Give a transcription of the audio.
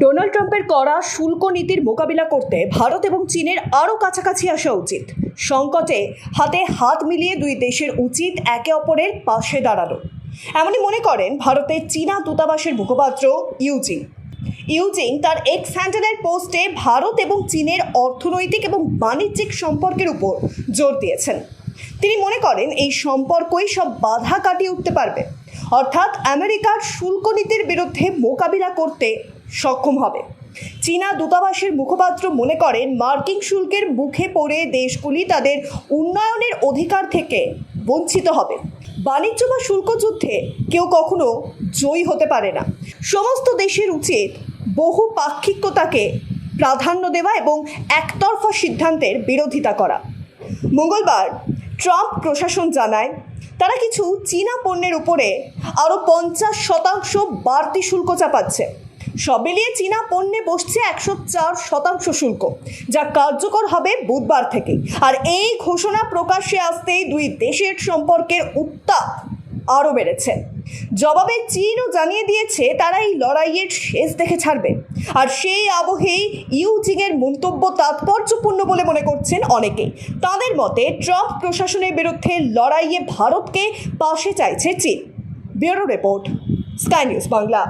Donald ট্রাম্পের করা শুল্ক নীতির মোকাবিলা করতে ভারত এবং চীনের আরও কাছাকাছি আসা উচিত। সংকটে হাতে হাত মিলিয়ে দুই দেশের উচিত একে অপরের পাশে দাঁড়ানো। এমনই মনে করেন ভারতের চীনা দূতাবাসের মুখপাত্র ইউজিং ইউজিং তার এক্স হ্যান্ডেলের পোস্টে ভারত এবং চীনের অর্থনৈতিক এবং বাণিজ্যিক সম্পর্কের উপর জোর দিয়েছেন। তিনি মনে করেন এই সম্পর্কই সব বাধা কাটিয়ে উঠতে পারবে। অর্থাৎ আমেরিকার শুল্ক নীতির বিরুদ্ধে মোকাবিলা করতে সক্ষম হবে। চীনা দূতাবাসের মুখপাত্র মনে করেন, মার্কিন শুল্কের মুখে পড়ে দেশগুলি তাদের উন্নয়নের অধিকার থেকে বঞ্চিত হবে। বাণিজ্য বা শুল্ক যুদ্ধে কেউ কখনো জয়ী হতে পারে না। সমস্ত দেশের উচিত বহু পাক্ষিকতাকে প্রাধান্য দেওয়া এবং একতরফা সিদ্ধান্তের বিরোধিতা করা। মঙ্গলবার ট্রাম্প প্রশাসন জানায়, তারা কিছু চীনা পণ্যের উপরে আরও পঞ্চাশ শতাংশ বাড়তি শুল্ক চাপাচ্ছে। সব মিলিয়ে চীনা পণ্যে বসছে একশো চার শতাংশ শুল্ক, যা কার্যকর হবে বুধবার থেকে আর এই ঘোষণা প্রকাশ্যে আসতেই দুই দেশের সম্পর্কের উত্তাপ আরও বেড়েছে। জবাবে চীনও জানিয়ে দিয়েছে, তারা এই লড়াইয়ের শেষ দেখে ছাড়বে। আর সেই আবহেই ইউজিংয়ের মন্তব্য তাৎপর্যপূর্ণ বলে মনে করছেন অনেকেই তাদের মতে, ট্রাম্প প্রশাসনের বিরুদ্ধে লড়াইয়ে ভারতকে পাশে চাইছে চীন। Bureau report, Sky News Bangla.